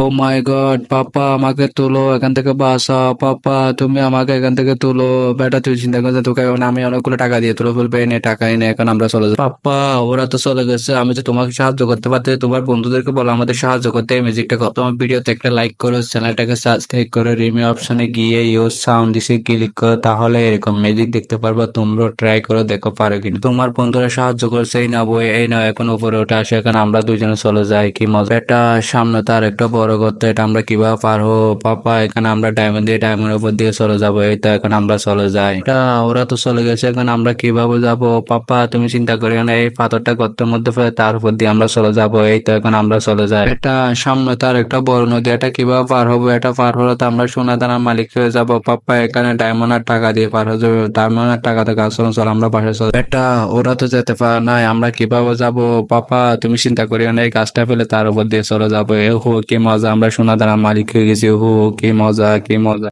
ও মাই god papa আমাকে তোলো, এখান থেকে বাঁচাও। পাপা, তুমি আমাকে এখান থেকে তোলো। বেটা, তুই চিন্তা করছে তোকে আমি অনেকগুলো টাকা দিয়ে তুলে। ফেলবে এনে টাকা এনে এখন আমরা চলে যাব। পাপা, ওরা তো চলে গেছে, আমি তো তোমাকে সাহায্য করতে পারতে। তোমার বন্ধুদেরকে বলো, আমাদের সাহায্য করতে এই মিউজিকটা কত আমার ভিডিওতে একটা লাইক করো চ্যানেলটাকে সাবস্ক্রাইব করো রিমি অপশনে গিয়ে ইউজ সাউন্ড দিছে ক্লিক করো, তাহলে এরকম মিউজিক দেখতে পারবা, তোমরাও ট্রাই করো, দেখো পারো কিনা। তোমার বন্ধুরা সাহায্য করছে, এই না বই এই না এখন উপরে ওঠে আসে, এখন আমরা দুজনে চলে যাই, কি মজা। এটা সামনে তার একটা বড় করতে, এটা আমরা কীভাবে পার হো পাপা, এখানে আমরা ডায়মন্ড দিয়ে ডায়মন্ডের উপর দিয়ে চলে যাব। এই তো এখন আমরা চলে যাই। ওরা তো চলে গেছে, এখন আমরা কীভাবে যাব? পাপা, তুমি চিন্তা করি না, এই পাথরটা গর্তের মধ্যে ফেলে তার উপর দিয়ে আমরা চলে যাব। এই তো এখন আমরা চলে যাই। এটা সামনে তার একটা বড় নদী, এটা কীভাবে পার হব? এটা পার হলে তো আমরা সোনা দানার মালিক হয়ে যাব। পাপা, এখানে ডায়মন্ড আর টাকা দিয়ে পার হয়ে যাবে। ডায়মন্ড আর টাকা থেকে চলো চল, আমরা পাশে চল এটা ওরা তো যেতে পারে নাই আমরা কীভাবে যাব? পাপা, তুমি চিন্তা করি না, এই গাছটা ফেলে তার উপর দিয়ে চলে যাব। এ হো, কি মজা আমরা সোনা দানার মালিক হয়ে গেছি। হো কে মজা কে মজা।